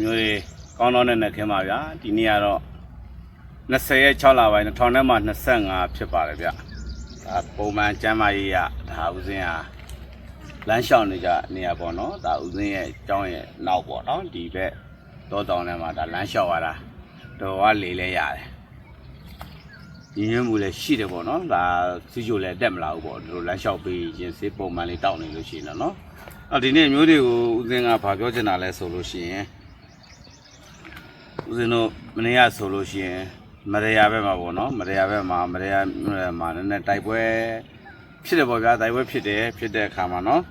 မျိုးတွေကောင်းတော့နဲ့နဲ့ခင်းပါဗျာဒီနေ့ကတော့20ရက်6လပိုင်း2000နဲ့မှ25ဖြစ်ပါတယ်ဗျဒါပုံမှန်ကျမ်းမာရေးရဒါဦးစင်းဟာလမ်းလျှောက်နေကြနေရပေါ့နော်ဒါဦးစင်းရဲ့အကြောင်းရဲ့နောက်ပေါ့နော်ဒီဘက်တောတောင်ထဲမှာဒါလမ်းလျှောက်ရတာတော်ကလေလဲရတယ်ရင်းရင်းမှုလည်းရှိတယ်ပေါ့နော်ဒါစီချိုလည်းတက်မလာဘူးပေါ့ဒီလိုလမ်းလျှောက်ပြီးရင်စေးပုံမှန်လေးတောက်နေလို့ရှိရင်တော့နော်အော်ဒီနေ့မျိုးတွေကိုဦးစင်းကဘာပြောချင်တာလဲဆိုလို့ရှိရင် ဦးဇင်းတို့မနေ့ကဆိုလို့ရှိရင်မရယာဘက်မှာပေါ့နော်မရယာဘက်မှာမရယာမြို့နယ်မှာနည်းနည်းတိုက်ပွဲဖြစ်တယ်ပေါ့ဗျာတိုက်ပွဲဖြစ်တယ်ဖြစ်တဲ့အခါမှာနော်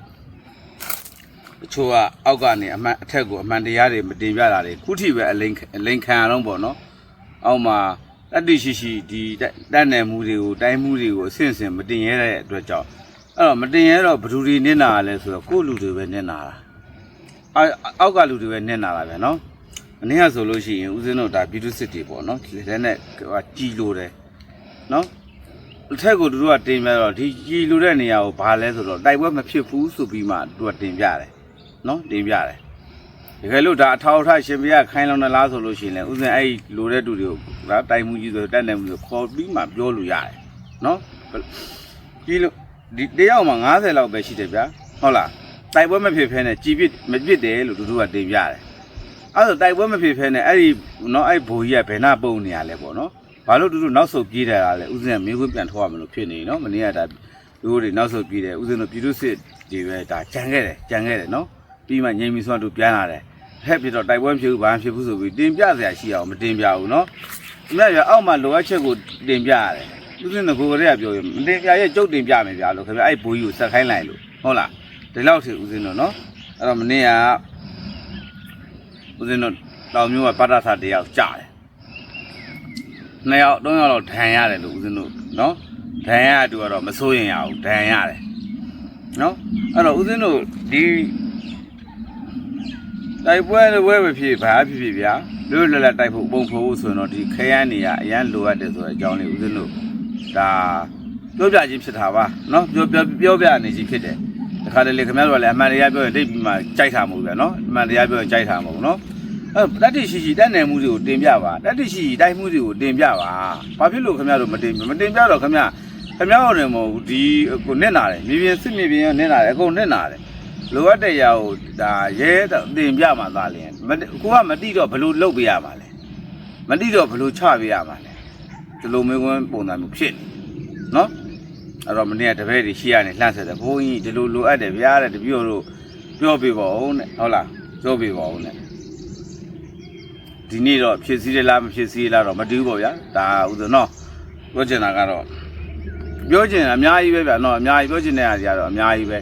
တချို့ကအောက်ကနေအမှန်အထက်ကိုအမှန်တရားတွေမတင်ပြတာတွေခုထိပဲအလိန်အလိန်ခံအောင်ပေါ့နော်အောက်မှာတတိရှိရှိဒီတက်နယ်မှုတွေကိုတိုင်းမှုတွေကိုအဆင့်ဆင့်မတင်ရတဲ့အတွက်ကြောင့်အဲ့တော့မတင်ရတော့ဘယ်သူတွေနစ်နာရလဲဆိုတော့ကိုယ့်လူတွေပဲနစ်နာတာအောက်အောက်ကလူတွေပဲနစ်နာတာပဲနော် အနည်းကဆိုလို့ရှိရင်ဦးဇင်းတို့ဒါပြည်သူစစ်တွေပေါ့နော်လက်နဲ့ဟိုကြီးလို့တယ်နော်အထက်ကသူတို့ကတင်ပြတော့ဒီကြီးလို့တဲ့နေရာကိုဘာလဲဆိုတော့တိုက်ပွဲမဖြစ်ဘူးဆိုပြီးမှသူကတင်ပြတယ်နော်တင်ပြတယ်တကယ်လို့ဒါအထောက်အထားရှင်ပြခိုင်းလောင်းနေလားဆိုလို့ရှိရင်လည်းဦးဇင်းအဲ့လိုတဲ့သူတွေကိုဒါတိုင်မှုကြီးဆိုတက်နေမှုဆိုခေါ်ပြီးမှပြောလို့ရတယ်နော်ကြီးလို့ဒီတယောက်မှာ90လောက်ပဲရှိတယ်ဗျာဟုတ်လားတိုက်ပွဲမဖြစ်ဖ ೇನೆ ကြီးပြစ်မပြစ်တယ်လို့သူတို့ကတင်ပြတယ် အဲ့ဒါတိုက်ပွဲမဖြစ်ဖဲနဲ့အဲ့ဒီနော်အဲ့ဘိုးကြီးကဘယ်နာပုံနေရလဲပေါ့နော်ဘာလို့တူတူနောက်ဆုတ်ပြေးတယ်လားလဲဥစဉ်ကမျိုးခွန်းပြန်ထောက်ရမလို့ဖြစ်နေနော်မနေ့ကဒါလူတွေနောက်ဆုတ်ပြေးတယ်ဥစဉ်တို့ပြည်သူစစ်တွေပဲဒါကြံခဲ့တယ်ကြံခဲ့တယ်နော်ပြီးမှငြိမ်ပြီးဆိုတော့ပြန်လာတယ်ဟဲ့ပြတော့တိုက်ပွဲမဖြစ်ဘူးဘာမှဖြစ်ဘူးဆိုပြီးတင်ပြစရာရှိအောင်မတင်ပြဘူးနော်အမြတ်ရအောက်မှာလိုအပ်ချက်ကိုတင်ပြရတယ်ဥစဉ်ကကိုကလေးကပြောရင်မတင်ပြရဲ့ကြုတ်တင်ပြမယ်ဗျာလို့ခင်ဗျအဲ့ဘိုးကြီးကိုဆက်ခိုင်းလိုက်လို့ဟုတ်လားဒီလောက်ထိဥစဉ်တို့နော်အဲ့တော့မနေ့က ဦးဇင်းတို့တောင်မျိုးကပတ္တသတယောက်ကြားတယ်။နှစ်ယောက်သုံးယောက်တော့ဒဏ်ရတယ်လို့ဦးဇင်းတို့နော်။ဒဏ်ရအတူကတော့မစိုးရင်ရဘူးဒဏ်ရတယ်။နော်အဲ့တော့ဦးဇင်းတို့ဒီတိုက်ပွဲတွေပွဲပဲဖြစ်ဘာဖြစ်ဖြစ်ဗျာလွတ်လပ်လပ်တိုက်ဖို့ပုံဖို့ဖို့ဆိုရင်တော့ဒီခရမ်းနေရအရန်လိုအပ်တယ်ဆိုတဲ့အကြောင်းလေးဦးဇင်းတို့ဒါပြောပြခြင်းဖြစ်တာပါနော်ပြောပြောပြောပြနေခြင်းဖြစ်တယ် တခါတလေခင်ဗျားတို့ကလည်းအမှန်တရားပြောရင်တိတ်ပြီးမှကြိုက်တာမဟုတ်ဘူးဗျာနော်အမှန်တရားပြောရင်ကြိုက်တာမဟုတ်ဘူးနော်အဲ့တတိရှိရှိတက်နယ်မှုတွေကိုတင်ပြပါတတိရှိရှိတိုက်မှုတွေကိုတင်ပြပါဘာဖြစ်လို့ခင်ဗျားတို့မတင်မတင်ပြတော့ခင်ဗျာခင်ဗျားတို့လည်းမဟုတ်ဘူးဒီကိုနစ်နာတယ်မြေပြင်စစ်မြေပြင်ကနစ်နာတယ်အကုန်နစ်နာတယ်လိုအပ်တဲ့ຢာကိုဒါရဲတင်ပြမှသာလျင်မတိကိုကမတိတော့ဘယ်လိုလုပ်ပေးရမှာလဲမတိတော့ဘယ်လိုချပေးရမှာလဲဒီလိုမျိုးပုံစံမျိုးဖြစ်နေနော် အဲ့တော့မနေ့ကတပည့်တွေရှိရနေလှမ်းဆက်တယ်ဘုန်းကြီးဒီလိုလိုအပ်တယ်ဗျာတဲ့တပည့်တို့ပြောပြပါဦးနဲ့ဟုတ်လားပြောပြပါဦးနဲ့ဒီနေ့တော့ဖြစ်စည်းတယ်လားမဖြစ်စည်းလားတော့မတူဘူးပေါ့ဗျာဒါဥဒ္ဒနော်ပြောချင်တာကတော့ပြောချင်တာအများကြီးပဲဗျာနော်အများကြီးပြောချင်တဲ့အားကြီးကတော့အများကြီးပဲ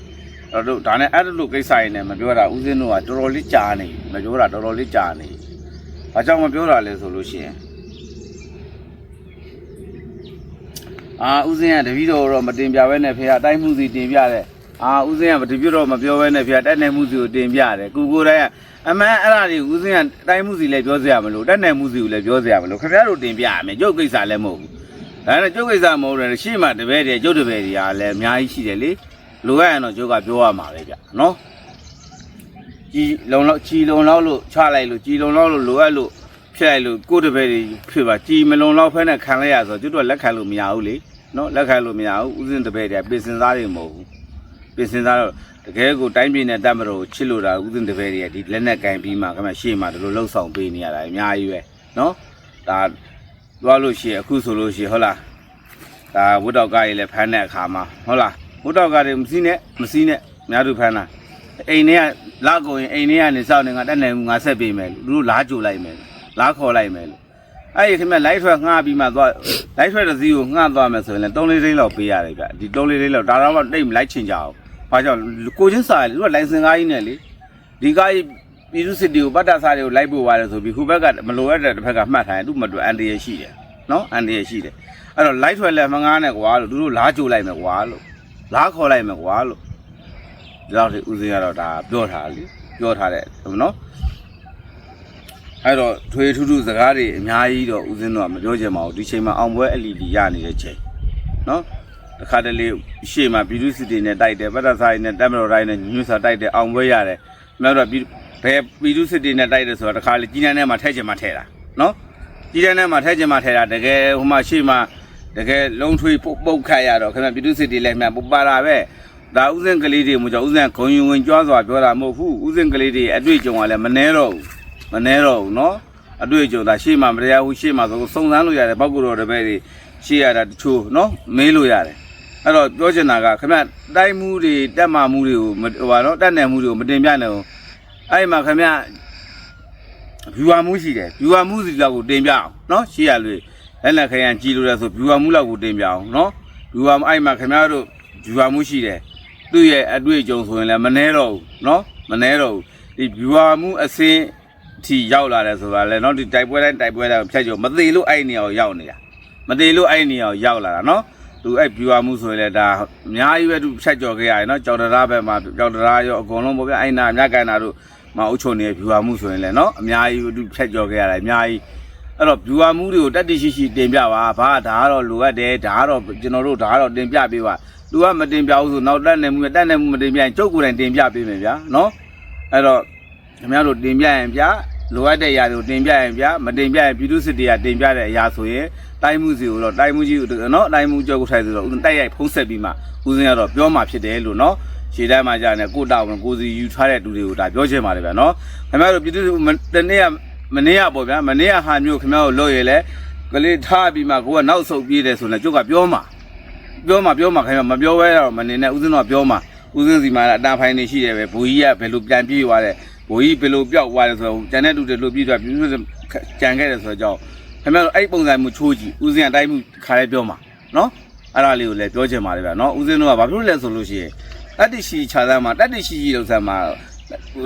အဲ့တော့ဒါနဲ့အဲ့လိုကိစ္စရင်းနဲ့မပြောတာဥစဉ်တို့ကတော်တော်လေးကြာနေမပြောတာတော်တော်လေးကြာနေဘာကြောင့်မပြောတာလဲဆိုလို့ရှိရင် အာဥစဉ်ကတပည့်တော်တော့မတင်ပြဘဲနဲ့ဖေဟာတိုင်းမှုစီတင်ပြတယ်အာဥစဉ်ကတပည့်တော်မပြောဘဲနဲ့ဖေဟာတက်နယ်မှုစီကိုတင်ပြတယ်ကိုကိုတိုင်းကအမှန်အဲ့ဒါတွေဥစဉ်ကတိုင်းမှုစီလည်းပြောစရာမလိုတက်နယ်မှုစီကိုလည်းပြောစရာမလိုခင်ဗျားတို့တင်ပြရမယ်ကျုပ်ကိစ္စလည်းမဟုတ်ဘူးဒါနဲ့ကျုပ်ကိစ္စမဟုတ်တယ်ရှေ့မှာတပည့်တွေကျုပ်တပည့်တွေကလည်းအများကြီးရှိတယ်လေလိုရရင်တော့ကျုပ်ကပြောရမှာပဲဗျနော်ကြီးလုံလောက်ကြီးလုံလောက်လို့ချလိုက်လို့ကြီးလုံလောက်လို့လိုအပ်လို့ဖြစ်လိုက်လို့ကိုယ်တပည့်တွေဖြစ်ပါကြီးမလုံလောက်ဖဲနဲ့ခံလိုက်ရဆိုကျုပ်တို့ကလက်ခံလို့မရဘူးလေ နော်လက်ခံလို့မရဘူးဥစဉ်တပည့်တွေကပြင်စင်သားတွေမဟုတ်ဘူးပြင်စင်သားတော့တကယ်ကိုတိုင်းပြည်နဲ့တပ်မတော်ကိုချစ်လို့တာဥစဉ်တပည့်တွေကဒီလက်နဲ့ကင်ပြီးမှခမရှေ့မှာဒီလိုလှုပ်ဆောင်ပေးနေရတာအများကြီးပဲနော်ဒါသွားလို့ရှိရင်အခုဆိုလို့ရှိရင်ဟုတ်လားဒါဝတ်တော်ကားကြီးလည်းဖမ်းတဲ့အခါမှာဟုတ်လားဝတ်တော်ကားတွေမစီးနဲ့မစီးနဲ့များသူဖမ်းတာအိမ်ထဲကလာကုန်ရင်အိမ်ထဲကနေစောင့်နေငါတက်နိုင်ငါဆက်ပေးမယ်လို့သူတို့လားကြိုလိုက်မယ်လားခေါ်လိုက်မယ်လို့ အဲ့ဒီခင်ဗျလိုက်ထွက်ငှားပြီးမှသွားလိုက်ထွက်တဲ့ဇီးကိုငှားသွားမယ်ဆိုရင်လည်း3လေးသိန်းလောက်ပေးရတယ်ဗျဒီ3လေးသိန်းလောက်ဒါတော့တိတ်မလိုက်ချင်ကြအောင်ဘာကြောင့်ကိုချင်းစားလေသူကလိုင်စင်ကားကြီးနဲ့လေဒီကားကြီးပြည်သူစစ်တီကိုပတ်တာစားတွေကိုလိုက်ပို့ပါတယ်ဆိုပြီးခုဘက်ကမလိုအပ်တဲ့တစ်ဖက်ကမှတ်ထားရင်သူ့မတူအန်တရရှိတယ်နော်အန်တရရှိတယ်အဲ့တော့လိုက်ထွက်လဲမငားနဲ့ကွာလို့သူတို့လားကြိုလိုက်မယ်ကွာလို့လားခေါ်လိုက်မယ်ကွာလို့ဒီလောက်ထိဦးစင်းကတော့ဒါပြောထားလေပြောထားတဲ့နော် အဲ့တော့ထွေထူးထူးစကားတွေအများကြီးတော့ဦးစင်းတော့မပြောချင်ပါဘူးဒီချိန်မှာအောင်ပွဲအလီလီရနေတဲ့ချိန်နော်တစ်ခါတလေရှေ့မှာပြည်သူစစ်တွေနဲ့တိုက်တယ်ဗတ်တဆိုင်နဲ့တက်မတော်တိုင်းနဲ့ညွှန်စာတိုက်တယ်အောင်ပွဲရတယ်မြောက်တော့ပြည်ဘယ်ပြည်သူစစ်တီနဲ့တိုက်တယ်ဆိုတော့တခါလေကြီးနန်းထဲမှာထဲချင်မှထဲတာနော်ကြီးနန်းထဲမှာထဲချင်မှထဲတာတကယ်ဟိုမှာရှေ့မှာတကယ်လုံးထွေးပုတ်ပုတ်ခတ်ရတော့ခင်ဗျပြည်သူစစ်တီလည်းမှပပါတာပဲဒါဥစဉ်ကလေးတွေမို့ကြောင့်ဥစဉ်ဂုံယုံဝင်ကြွားစွာပြောတာမဟုတ်ဘူးဥစဉ်ကလေးတွေအတွေ့အကြုံကလည်းမနှဲတော့ဘူး မနှဲတော့ဘူးနော်အတွေ့အကြုံဒါရှေ့မှာမတရားဘူးရှေ့မှာဆိုစုံစမ်းလို့ရတယ်ပောက်ကူတော်တပည့်တွေရှေ့ရတာတချို့နော်မေးလို့ရတယ်အဲ့တော့ပြောချင်တာကခင်ဗျတိုက်မှုတွေတက်မှမှုတွေကိုမဟိုပါတော့တက်နယ်မှုတွေကိုမတင်ပြနဲ့ဘူးအဲ့ဒီမှာခင်ဗျ viewer မှုရှိတယ် viewer မှုစီလောက်ကိုတင်ပြအောင်နော်ရှေ့ရလွေလက်လက်ခရန်ကြည်လို့ရဆို viewer မှုလောက်ကိုတင်ပြအောင်နော် viewer အဲ့ဒီမှာခင်ဗျားတို့ viewer မှုရှိတယ်သူ့ရဲ့အတွေ့အကြုံဆိုရင်လည်းမနှဲတော့ဘူးနော်မနှဲတော့ဘူးဒီ viewer မှုအစင်း ထီရောက်လာတယ်ဆိုတာလေနော်ဒီတိုက်ပွဲတိုင်းတိုက်ပွဲတိုင်းဖြတ်ကျော်မသေးလို့အဲ့ဒီနေရာကိုရောက်နေတာမတည်လို့အဲ့ဒီနေရာကိုရောက်လာတာနော်သူအဲ့ viewer မှုဆိုရင်လည်းဒါအများကြီးပဲသူဖြတ်ကျော်ခဲ့ရတယ်နော်ကြောက်တရားဘက်မှာကြောက်တရားရောအကုန်လုံးပေါ့ဗျအဲ့နာမြတ်ကန်တာတို့မအုပ်ချုံနေတဲ့ viewer မှုဆိုရင်လည်းနော်အများကြီးသူဖြတ်ကျော်ခဲ့ရတယ်အများကြီးအဲ့တော့ viewer မှုတွေကိုတက်တိရှိရှိတင်ပြပါဘာဒါကတော့လိုအပ်တယ်ဒါကတော့ကျွန်တော်တို့ဒါကတော့တင်ပြပေးပါသူကမတင်ပြဘူးဆိုနောက်တက်နေမှုတက်နေမှုမတင်ပြရင်ကျုပ်ကိုယ်တိုင်တင်ပြပေးမယ်ဗျာနော်အဲ့တော့ခင်ဗျားတို့တင်ပြရင်ဗျာ လိုအပ်တဲ့အရာတွေကိုတင်ပြရင်ဗျာမတင်ပြရင်ပြည်သူစစ်တွေကတင်ပြတဲ့အရာဆိုရင်တိုင်းမှုစီကိုတော့တိုင်းမှုကြီးကိုနော်တိုင်းမှုကြောက်ကိုထိုင်ဆိုတော့ဦးတိုက်ရိုက်ဖုံးဆက်ပြီးမှဦးစင်းကတော့ပြောမှဖြစ်တယ်လို့နော်ရှေ့တိုင်းမှာကြာနေကိုတာဝန်ကိုစီယူထားတဲ့လူတွေကိုဒါပြောချင်ပါတယ်ဗျာနော်ခင်ဗျားတို့ပြည်သူတနေ့ကမနေ့ကပေါ့ဗျာမနေ့ကဟာမျိုးခင်ဗျားတို့လို့ရလေကလေးထားပြီးမှကိုကနောက်ဆုတ်ပြေးတယ်ဆိုရင်ကျုပ်ကပြောမှာပြောမှပြောမှခင်ဗျမပြောဘဲတော့မနေနဲ့ဦးစင်းတော့ပြောမှဦးစင်းစီမှာအတန်ဖိုင်နေရှိတယ်ပဲဘူကြီးကဘယ်လိုပြန်ပြေးသွားတယ် ဘူကြီးဘယ်လိုပျောက်သွားတယ်ဆိုတော့ကျန်တဲ့လူတွေလို့ပြေးသွားပြီးကြံခဲ့တယ်ဆိုတော့ကြောင့်ခင်ဗျအဲ့ပုံစံမျိုးချိုးကြည့်ဦးစင်းအတိုင်းမှုခါရဲပြောမှာနော်အဲ့ဒါလေးကိုလည်းပြောချင်ပါတယ်ဗျာနော်ဦးစင်းတို့ကဘာဖြစ်လို့လဲဆိုလို့ရှိရင်တတ္တိရှိခြားသားမှာတတ္တိရှိရှိလို့ဆမ်းမှာ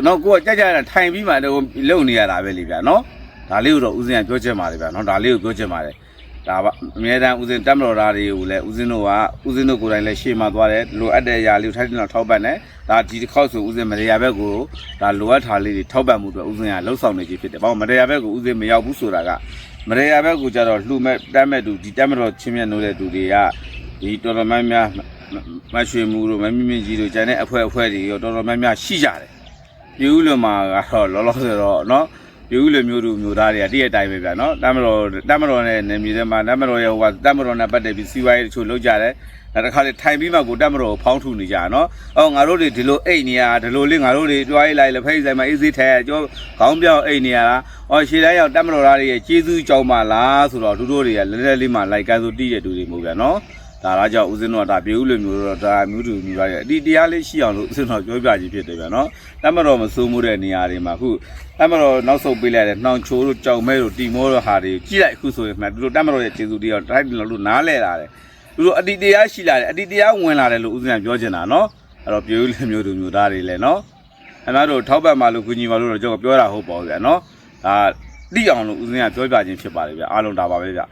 နော်ကိုကကြကြတာထိုင်ပြီးမှတော့လုံနေရတာပဲလေဗျာနော်ဒါလေးကိုတော့ဦးစင်းကပြောချင်ပါတယ်ဗျာနော်ဒါလေးကိုပြောချင်ပါတယ် ဒါပါအမြဲတမ်းဦးစင်းတက်မတော်သားတွေကိုလည်းဦးစင်းတို့ကဦးစင်းတို့ကိုယ်တိုင်လည်းရှေ့မှာသွားတယ်လိုအပ်တဲ့အရာလေးကိုထိုက်တင်တော့ထောက်ပံ့တယ်ဒါဒီတစ်ခေါက်ဆိုဦးစင်းမရေယာဘက်ကိုဒါလိုအပ်တာလေးတွေထောက်ပံ့မှုအတွက်ဦးစင်းကလှုပ်ဆောင်နေခြင်းဖြစ်တယ်။ဘာလို့မရေယာဘက်ကိုဦးစင်းမရောက်ဘူးဆိုတာကမရေယာဘက်ကိုကြတော့လှူမဲ့တက်မဲ့သူဒီတက်မတော်ချင်းမြတ်နိုးတဲ့သူတွေကဒီတော်တော်များများမရွှေမှုတို့မမင်းမင်းကြီးတို့ကျန်တဲ့အဖွဲအဖွဲတွေရောတော်တော်များများရှိကြတယ်။ပြည်ဦးလွန်မှာကတော့လောလောဆယ်တော့เนาะ ပြည်ဦးလူမျိုးတို့မျိုးသားတွေကတည့်ရဲ့တိုင်းပဲဗျာနော်တမတော်တမတော်နဲ့နေမြေထဲမှာတမတော်ရဲ့ဟိုကတမတော်နဲ့ပတ်သက်ပြီးစီးပွားရေးတချို့လုပ်ကြတယ်ဒါတစ်ခါလေထိုင်ပြီးမှကိုတမတော်ကိုဖောင်းထုနေကြနော်အော်ငါတို့တွေဒီလိုအိတ်နေရဒီလိုလေးငါတို့တွေတွားရေးလိုက်လက်ဖိတ်ဆိုင်မှာအေးစေးထဲကြောခေါင်းပြောင်းအိတ်နေရတာအော်ရှေ့တိုင်းရောက်တမတော်သားတွေရဲ့ကျေးဇူးကြောင်းပါလားဆိုတော့တို့တို့တွေကလဲလဲလေးမှလိုက်ကန်းဆိုတီးတဲ့တူတွေမဟုတ်ဗျာနော် ဒါလားကြောင့်ဦးစင်းတို့ကဒါပြည်ဦးလူမျိုးတို့ဒါမျိုးတူမျိုးသားရဲ့အတီတရားလေးရှိအောင်လို့ဦးစင်းတို့ပြောပြကြည့်ဖြစ်တယ်ဗျာနော်တမတော်မစိုးမှုတဲ့နေရာတွေမှာအခုတမတော်နောက်ဆုတ်ပေးလိုက်တဲ့နှောင်ချိုးတို့ကြောင်မဲတို့တီမောတို့ဟာတွေကြည့်လိုက်အခုဆိုရင်မှသူတို့တမတော်ရဲ့ကျေးဇူးတွေရောတိုက်တယ်လို့နားလဲလာတယ်သူတို့အတိတရားရှိလာတယ်အတိတရားဝင်လာတယ်လို့ဦးဇင်းကပြောချင်တာနော်အဲ့တော့ပြည်ဦးလူမျိုးတို့မျိုးသားတွေလည်းနော်အများတို့ထောက်ပံ့ပါလို့ကူညီပါလို့တော့ကျွန်တော်ပြောတာဟုတ်ပါဘူးဗျာနော်ဒါတိအောင်လို့ဦးဇင်းကပြောပြခြင်းဖြစ်ပါတယ်ဗျာအားလုံးဒါပါပဲဗျာ